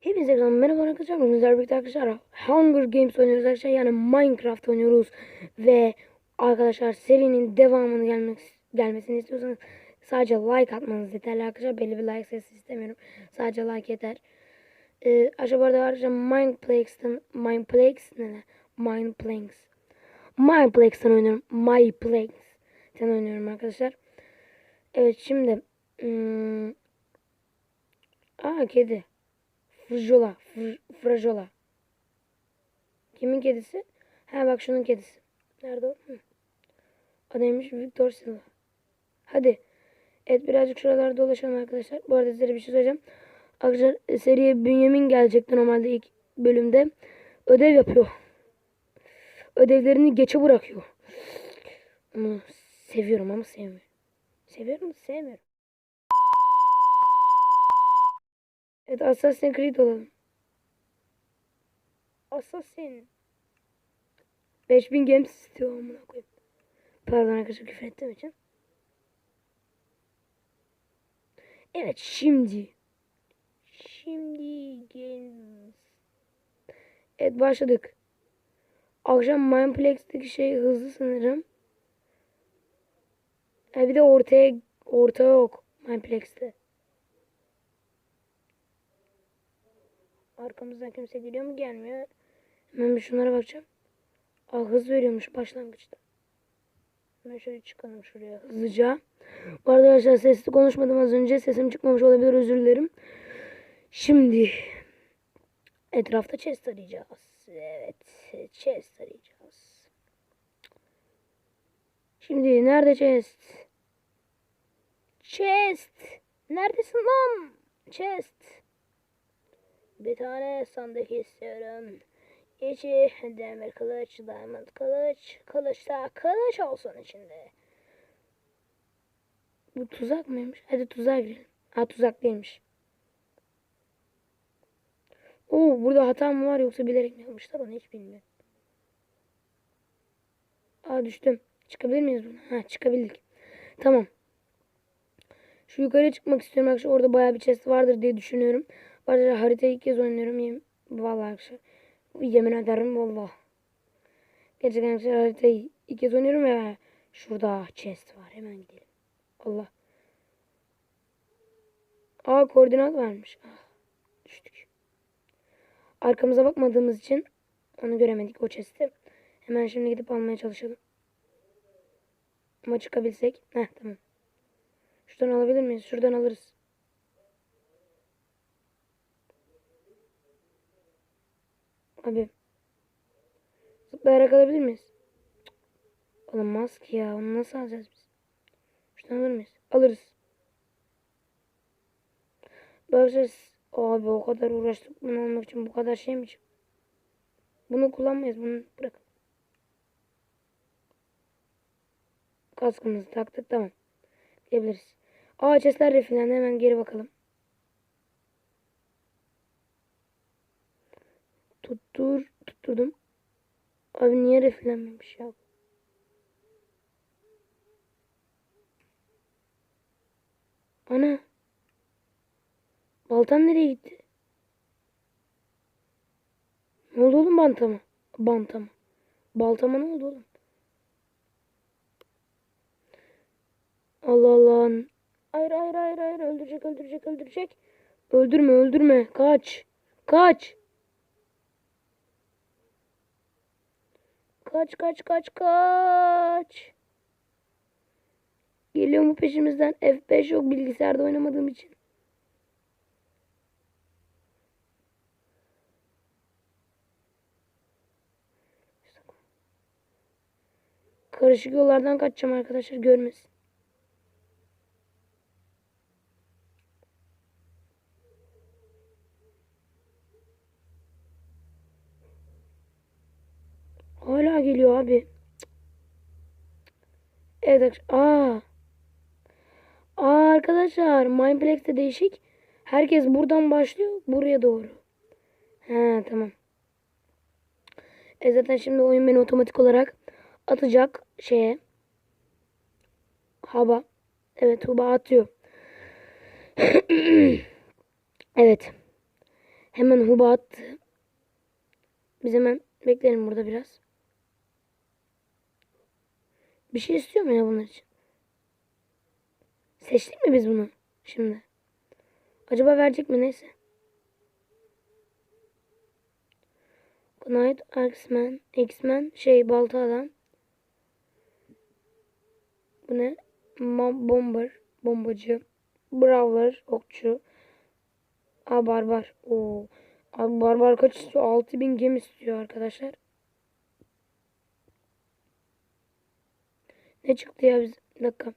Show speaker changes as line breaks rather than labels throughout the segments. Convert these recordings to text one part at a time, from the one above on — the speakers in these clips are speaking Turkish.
Hepinize ekran merhaba arkadaşlar. Sizlerle birlikte arkadaşlar Hunger Games oynuyoruz arkadaşlar. Yani Minecraft oynuyoruz. Ve arkadaşlar serinin devamını gelmek, gelmesini istiyorsanız sadece like atmanız yeterli arkadaşlar. Belli bir like sayısı istemiyorum. Sadece like yeter. Ee, aşağı bu arkadaşlar Mineplex'ten Mineplex ne lan? Mineplex. Mineplex'ten oynuyorum. Myplex'ten oynuyorum arkadaşlar. Evet şimdi hmm, Aa kedi. Frajola. Fr. Kimin kedisi? Ha bak şunun kedisi. Nerede o? Hı. Adaymış Victor Silva. Hadi. Evet birazcık şuralarda dolaşalım arkadaşlar. Bu arada size bir şey söyleyeceğim. Arkadaşlar seriye Bünyamin gelecekti normalde ilk bölümde. Ödev yapıyor. Ödevlerini geçe bırakıyor. Onu seviyorum ama sevmiyorum. Seviyorum sevmiyorum. Evet Assassin's Creed olalım. Assassin. 5000 games istiyor amına koyayım. Pardon arkadaşlar küfür ettiğim için. Evet şimdi. Şimdi games. Evet başladık. Akşam Mineplex'teki şey hızlı sanırım. Ha bir de ortaya orta yok Mineplex'te. Arkamızdan kimse geliyor mu gelmiyor. Hemen bir şunlara bakacağım. Aa hız veriyormuş başlangıçta. Hemen şöyle çıkalım şuraya hızlıca. Bu arada arkadaşlar sesli konuşmadım az önce. Sesim çıkmamış olabilir özür dilerim. Şimdi etrafta chest arayacağız. Evet chest arayacağız. Şimdi nerede chest? Chest. Neredesin lan? Chest. Bir tane sandık istiyorum. İçi demir kılıç, diamond kılıç, kılıç da kılıç olsun içinde. Bu tuzak mıymış? Hadi tuzağa girelim. Ha tuzak değilmiş. Oo burada hata mı var yoksa bilerek mi yapmışlar onu hiç bilmiyorum. Aa düştüm. Çıkabilir miyiz buradan? Ha çıkabildik. Tamam. Şu yukarıya çıkmak istiyorum arkadaşlar. Orada bayağı bir chest vardır diye düşünüyorum. Arada haritayı ilk kez oynuyorum. Yem vallahi arkadaşlar. Yemin ederim vallahi. Gerçekten arkadaşlar haritayı ilk kez oynuyorum ve şurada chest var. Hemen gidelim. Allah. Aa koordinat vermiş. Ah, düştük. Arkamıza bakmadığımız için onu göremedik o chest'i. Hemen şimdi gidip almaya çalışalım. Ama çıkabilsek. Heh tamam. Şuradan alabilir miyiz? Şuradan alırız. Abi. Zıplayarak alabilir miyiz? Olmaz ki ya. Onu nasıl alacağız biz? Şuradan alır mıyız? Alırız. Bakacağız. Abi o kadar uğraştık bunu almak için bu kadar şey mi? Bunu kullanmayız. Bunu bırak. Kaskımızı taktık. Tamam. Gidebiliriz. Aa chestler refilendi. Hemen geri bakalım. Tuttur. Tutturdum. Abi niye refilenmemiş ya? Ana. Baltam nereye gitti? Ne oldu oğlum bantama? Bantama. Baltama ne oldu oğlum? Allah Allah. Hayır hayır hayır hayır öldürecek öldürecek öldürecek. Öldürme öldürme. Kaç. Kaç. Kaç kaç kaç kaç. Geliyor mu peşimizden? F5 yok bilgisayarda oynamadığım için. Karışık yollardan kaçacağım arkadaşlar görmesin. Hala geliyor abi. Evet. Aa. Aa arkadaşlar Mineplex'te değişik. Herkes buradan başlıyor buraya doğru. He tamam. E zaten şimdi oyun beni otomatik olarak atacak şeye. Haba. Evet Tuğba atıyor. evet. Hemen Huba attı. Biz hemen bekleyelim burada biraz. Bir şey istiyor mu ya bunlar için? Seçtik mi biz bunu şimdi? Acaba verecek mi? Neyse. Knight, X-Men, X-Men, şey balta adam. Bu ne? Bomber, bombacı. Brawler, okçu. Aa barbar. Oo. Abi barbar kaç istiyor? 6000 gem istiyor arkadaşlar. Ne çıktı ya biz? Dakika.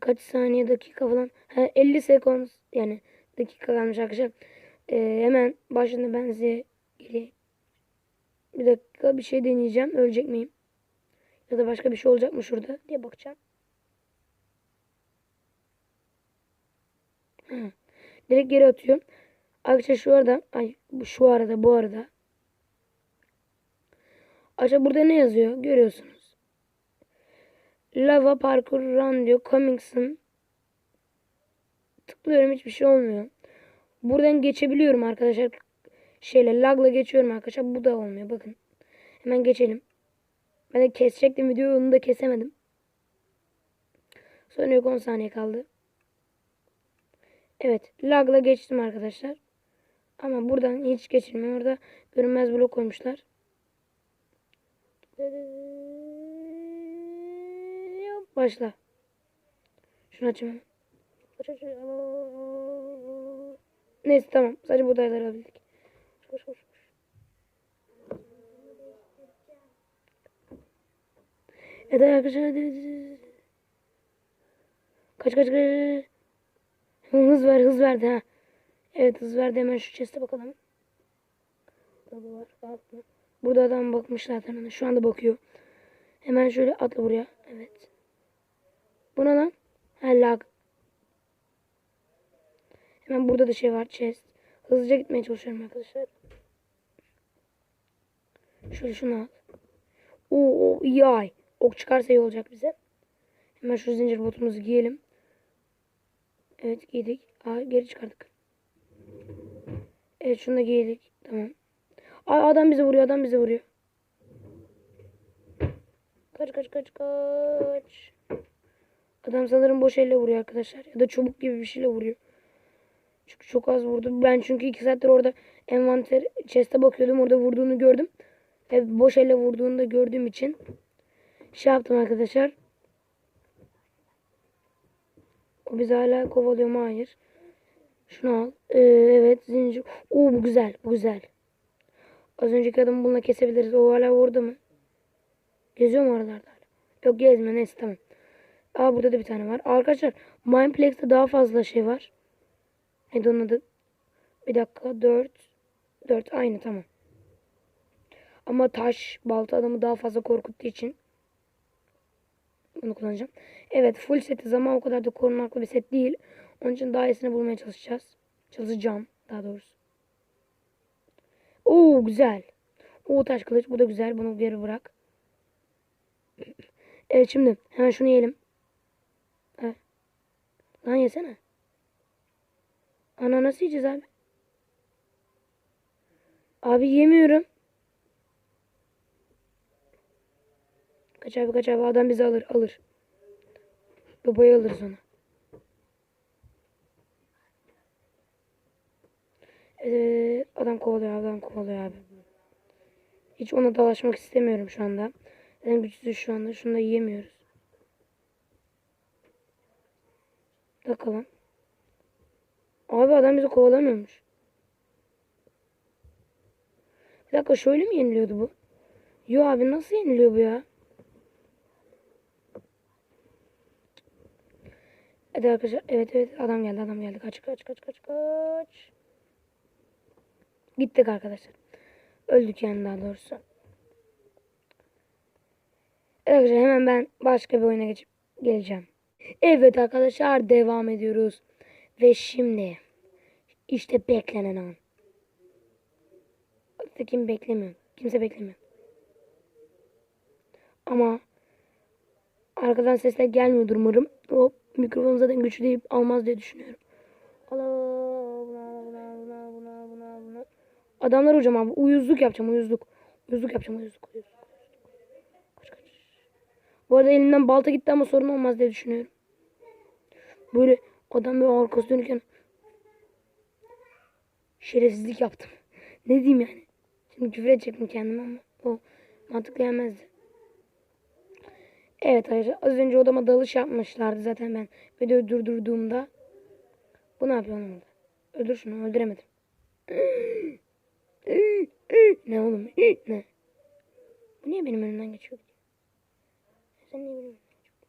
Kaç saniye dakika falan. Ha, 50 sekund yani dakika kalmış arkadaşlar. Ee, hemen başında ben size geleyim. Bir dakika bir şey deneyeceğim. Ölecek miyim? Ya da başka bir şey olacak mı şurada diye bakacağım. Ha. Direkt geri atıyorum. Arkadaşlar şu arada ay şu arada bu arada. Arkadaşlar burada ne yazıyor? Görüyorsunuz. Lava parkur run diyor. Coming soon. Tıklıyorum hiçbir şey olmuyor. Buradan geçebiliyorum arkadaşlar. Şeyle lagla geçiyorum arkadaşlar. Bu da olmuyor. Bakın. Hemen geçelim. Ben de kesecektim videoyu onu da kesemedim. Sonra yok 10 saniye kaldı. Evet. Lagla geçtim arkadaşlar. Ama buradan hiç geçilmiyor. Orada görünmez blok koymuşlar. Başla. Şunu açayım. Aç, aç, aç. Neyse tamam. Sadece buğdayları alabildik. Koş, koş, koş. Evet arkadaşlar. Kaç kaç kaç. Hız ver hız verdi ha. Evet hız verdi hemen şu chest'e bakalım. Burada var. Burada adam bakmış zaten. Şu anda bakıyor. Hemen şöyle atla buraya. Evet. Buna lan. Ha. Hemen burada da şey var chest. Hızlıca gitmeye çalışıyorum arkadaşlar. Şöyle şunu al. Oo, iyi ay. Ok çıkarsa iyi olacak bize. Hemen şu zincir botumuzu giyelim. Evet giydik. Aa, geri çıkardık. Evet şunu da giydik. Tamam. Ay adam bizi vuruyor. Adam bizi vuruyor. Kaç kaç kaç kaç. Adam sanırım boş elle vuruyor arkadaşlar. Ya da çubuk gibi bir şeyle vuruyor. Çünkü çok az vurdu. Ben çünkü iki saattir orada envanter chest'e bakıyordum. Orada vurduğunu gördüm. Ve boş elle vurduğunu da gördüğüm için şey yaptım arkadaşlar. O bizi hala kovalıyor mu? Hayır. Şunu al. Ee, evet zincir. Oo bu güzel. Bu güzel. Az önceki adamı bununla kesebiliriz. O hala orada mı? Geziyor mu oralarda? Yok gezme. Neyse tamam. Aa burada da bir tane var. Arkadaşlar Mineplex'te daha fazla şey var. Neydi onun adı? Bir dakika. 4. 4 aynı tamam. Ama taş balta adamı daha fazla korkuttuğu için bunu kullanacağım. Evet full setiz ama o kadar da korunaklı bir set değil. Onun için daha iyisini bulmaya çalışacağız. Çalışacağım daha doğrusu. Oo güzel. Oo taş kılıç bu da güzel. Bunu geri bırak. Evet şimdi hemen şunu yiyelim. Lan yesene. Ana nasıl yiyeceğiz abi? Abi yemiyorum. Kaç abi kaç abi adam bizi alır alır. Babayı alır sonra. Evet, adam kovalıyor adam kovalıyor abi. Hiç ona dalaşmak istemiyorum şu anda. En güçsüz şu anda. Şunu da yiyemiyoruz. Bakalım. Abi adam bizi kovalamıyormuş. Bir dakika şöyle mi yeniliyordu bu? Yo abi nasıl yeniliyor bu ya? Hadi arkadaşlar. Evet evet adam geldi adam geldi. Kaç kaç kaç kaç kaç. Gittik arkadaşlar. Öldük yani daha doğrusu. Evet arkadaşlar hemen ben başka bir oyuna geçip geleceğim. Evet arkadaşlar devam ediyoruz. Ve şimdi işte beklenen an. Kim beklemiyor. Kimse beklemiyor. Ama arkadan sesler gelmiyordur umarım. Hop mikrofon zaten güçlü değil almaz diye düşünüyorum. Adamlar hocam abi uyuzluk yapacağım uyuzluk. Uyuzluk yapacağım uyuzluk uyuzluk. Bu arada elimden balta gitti ama sorun olmaz diye düşünüyorum. Böyle adam böyle arkası dönürken şerefsizlik yaptım. ne diyeyim yani. Şimdi küfür edecektim kendime ama o mantıklı gelmezdi. Evet arkadaşlar az önce odama dalış yapmışlardı zaten ben videoyu durdurduğumda. Bu ne yapıyor oğlum orada? Öldür şunu öldüremedim. ne oğlum? Ne? Bu niye benim önümden geçiyor? Sen önümden geçiyorsun?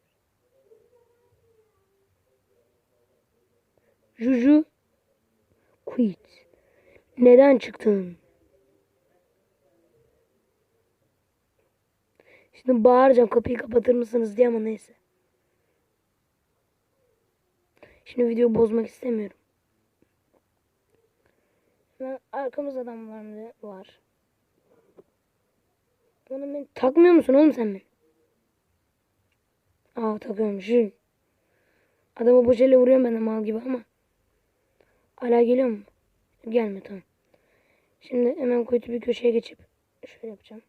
Juju quit. Neden çıktın? Şimdi bağıracağım kapıyı kapatır mısınız diye ama neyse. Şimdi videoyu bozmak istemiyorum. Ben arkamızda adam var. Oğlum beni takmıyor musun oğlum sen beni? Aa takıyormuş. Hı. Adamı boşayla vuruyorum ben de mal gibi ama. Hala geliyor mu? Gelme tamam. Şimdi hemen kötü bir köşeye geçip şöyle yapacağım.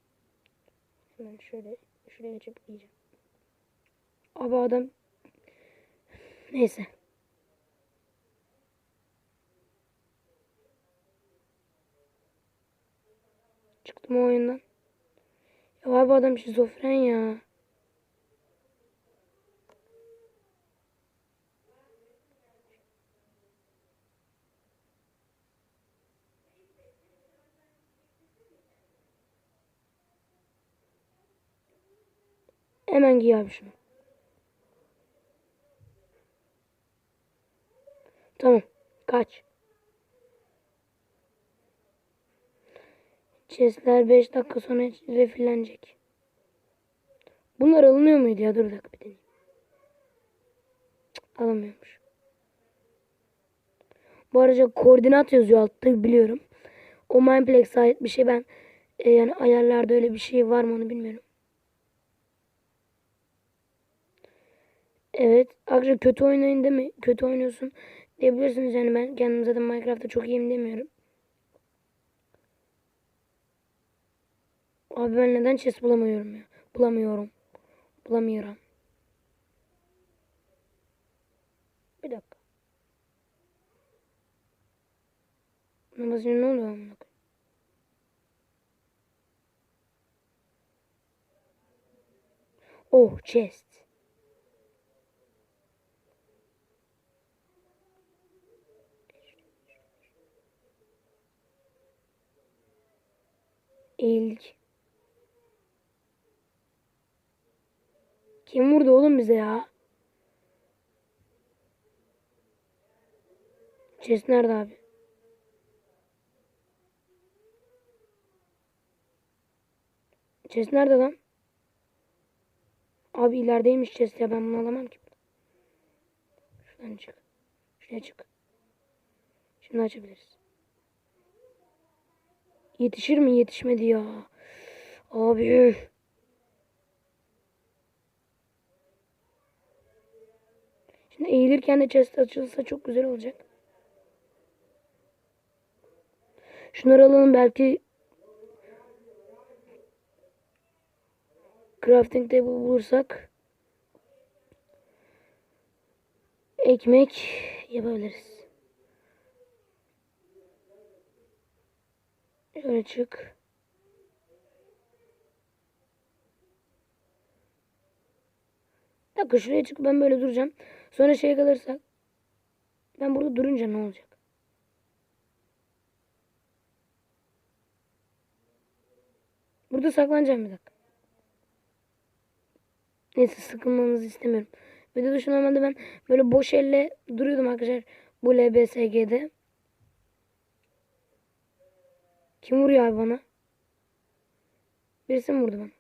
Hemen şöyle şuraya geçip yiyeceğim. Abi adam neyse. Çıktım o oyundan. Ya abi adam şizofren ya. Hemen giy şunu. Tamam. Kaç. Chestler 5 dakika sonra refillenecek. Bunlar alınıyor muydu ya? Dur bir dakika bir deneyeyim. Cık, alamıyormuş. Bu arada koordinat yazıyor altta biliyorum. O Mineplex ait bir şey ben e, yani ayarlarda öyle bir şey var mı onu bilmiyorum. Evet. Arkadaşlar kötü oynayın mi? Kötü oynuyorsun diyebilirsiniz. Yani ben kendim zaten Minecraft'ta çok iyiyim demiyorum. Abi ben neden chest bulamıyorum ya? Bulamıyorum. Bulamıyorum. Bir dakika. Namazın ne oluyor amına? Oh chest. Eğildik. Kim vurdu oğlum bize ya? Chest nerede abi? Chest nerede lan? Abi ilerideymiş chest ya ben bunu alamam ki. Şuradan çık. Şuraya çık. Şimdi açabiliriz. Yetişir mi? Yetişmedi ya. Abi. Şimdi eğilirken de chest açılsa çok güzel olacak. Şunları alalım belki crafting table bulursak ekmek yapabiliriz. Şöyle çık. Bir dakika şuraya çık ben böyle duracağım. Sonra şey kalırsak ben burada durunca ne olacak? Burada saklanacağım bir dakika. Neyse sıkılmanızı istemiyorum. Videoda şu normalde ben böyle boş elle duruyordum arkadaşlar. Bu LBSG'de. Kim vuruyor abi bana? Birisi mi vurdu bana?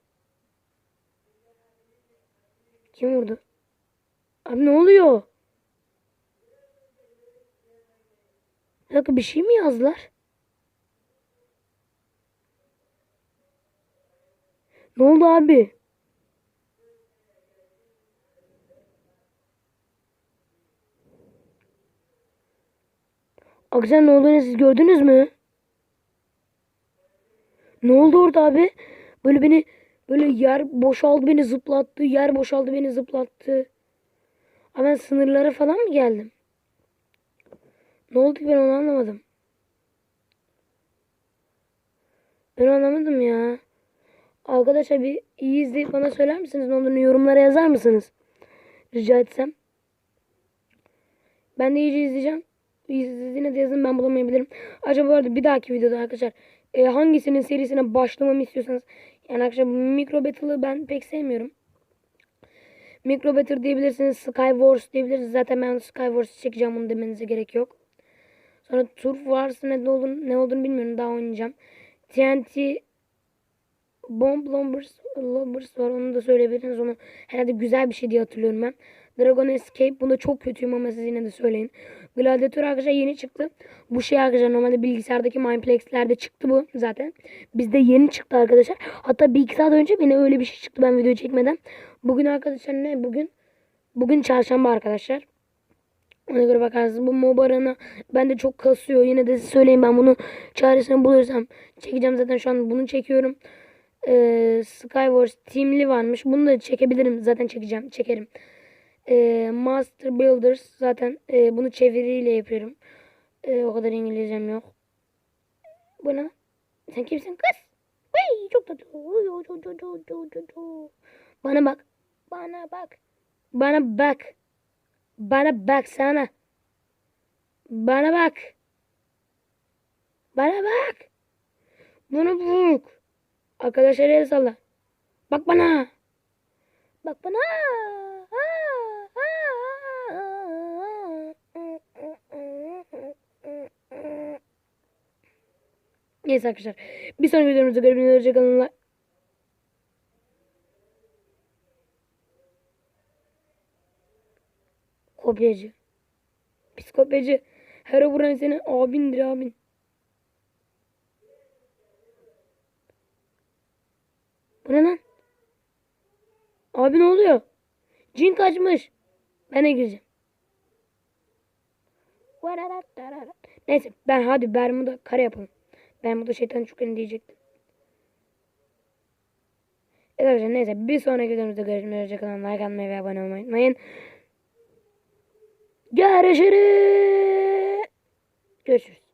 Kim vurdu? Abi ne oluyor? Bir bir şey mi yazdılar? Ne oldu abi? Akşam ne olduğunu siz gördünüz mü? Ne oldu orada abi? Böyle beni böyle yer boşaldı beni zıplattı. Yer boşaldı beni zıplattı. Ama ben sınırlara falan mı geldim? Ne oldu ki ben onu anlamadım. Ben anlamadım ya. Arkadaşlar bir iyi izleyip bana söyler misiniz? Ne olduğunu yorumlara yazar mısınız? Rica etsem. Ben de iyice izleyeceğim. İzlediğine de yazın ben bulamayabilirim. Acaba bu arada bir dahaki videoda arkadaşlar e, hangisinin serisine başlamamı istiyorsanız yani arkadaşlar Micro Battle'ı ben pek sevmiyorum. Micro Battle diyebilirsiniz. Sky Wars diyebilirsiniz. Zaten ben Sky Wars'ı çekeceğim bunu demenize gerek yok. Sonra Turf Wars'ın ne olduğunu, ne olduğunu bilmiyorum. Daha oynayacağım. TNT Bomb Lombers, Lombers var. Onu da söyleyebilirsiniz. Onu herhalde güzel bir şey diye hatırlıyorum ben. Dragon Escape. Bunda çok kötüyüm ama siz yine de söyleyin. Gladiator arkadaşlar yeni çıktı. Bu şey arkadaşlar normalde bilgisayardaki Mineplex'lerde çıktı bu zaten. Bizde yeni çıktı arkadaşlar. Hatta bir iki saat önce beni öyle bir şey çıktı ben video çekmeden. Bugün arkadaşlar ne? Bugün bugün çarşamba arkadaşlar. Ona göre bakarsınız. Bu mobarana bende çok kasıyor. Yine de size söyleyeyim ben bunu çaresini bulursam çekeceğim. Zaten şu an bunu çekiyorum. Ee, Skywars Team'li varmış. Bunu da çekebilirim. Zaten çekeceğim. Çekerim. Ee, Master Builders zaten e, bunu çeviriyle yapıyorum. Ee, o kadar İngilizcem yok. Bu ne? Sen kimsin kız? Vay çok tatlı. Bana bak. Bana bak. Bana bak. Bana bak sana. Bana bak. Bana bak. Bana bak. Arkadaşlar el salla. Bak bana. Bak bana. Neyse arkadaşlar. Bir sonraki videomuzda görüşmek üzere. Hoşçakalın. Kopyacı. Psikopyacı. Her vuran senin abindir abin. Bu ne lan? Abi ne oluyor? Cin kaçmış. Ben de gireceğim. Neyse ben hadi Bermuda kare yapalım. Bermuda şeytan çukurunu diyecektim. Evet arkadaşlar neyse bir sonraki videomuzda görüşmek üzere. Kalın like atmayı ve abone olmayı unutmayın. Görüşürüz. Görüşürüz.